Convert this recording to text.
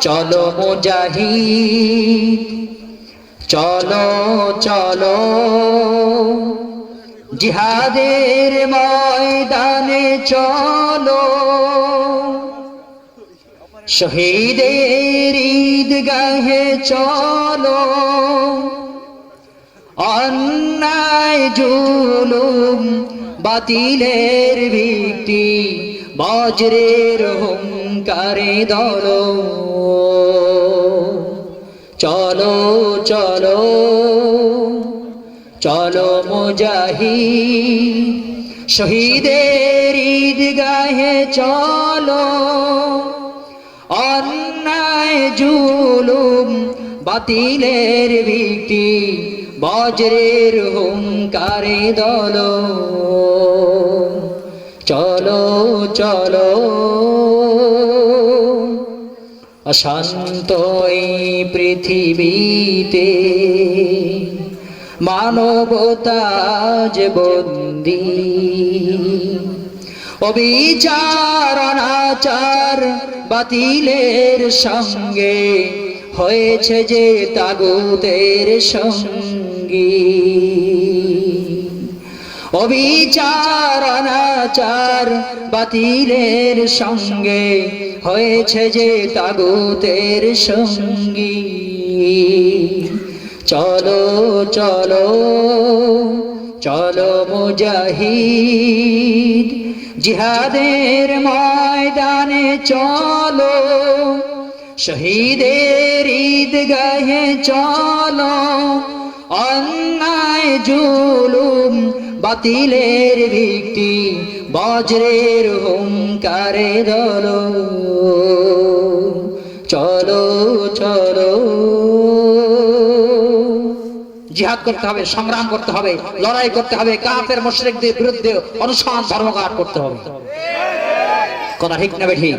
চলো মুজাহিদ, চলো চলো। জিহাদের ময়দানে চলো। শহীদের ঈদগাহে চলো। অন্যায়, জুলুম, বাতিলের ভিত্তি, বজ্রের হুঙ্কারে দল। চলো চলো চলো মুজাহি। শহীদের ঈদগাহে চলো। অন্যায়, জুলুম, বাতিলের ভিত্তি বজ্রের হুঙ্কারে দল। চলো চলো অশান্ত পৃথিবীতে মানবতা যে বন্দী। অবিচার অনাচার বাতিলের সঙ্গে হয়েছে যে তাগুতের সঙ্গী। অবিচার, অনাচার বাতিলের সঙ্গে হয়েছে যে তাগুতের সঙ্গী। চলো চলো চলো মুজাহিদ, জিহাদের ময়দানে চলো, শহীদের ঈদগাহে চলো, অন্যায়, জুলুম বাতিলের ভিত্তি, বজ্রের হুঙ্কারে দল। চলো চলো। জিহাদ করতে হবে, সংগ্রাম করতে হবে, লড়াই করতে হবে, কাফের মুশরিকদের বিরুদ্ধে অনুসরণ, ধর্মঘাট করতে হবে। কথা ঠিক না ঠিক?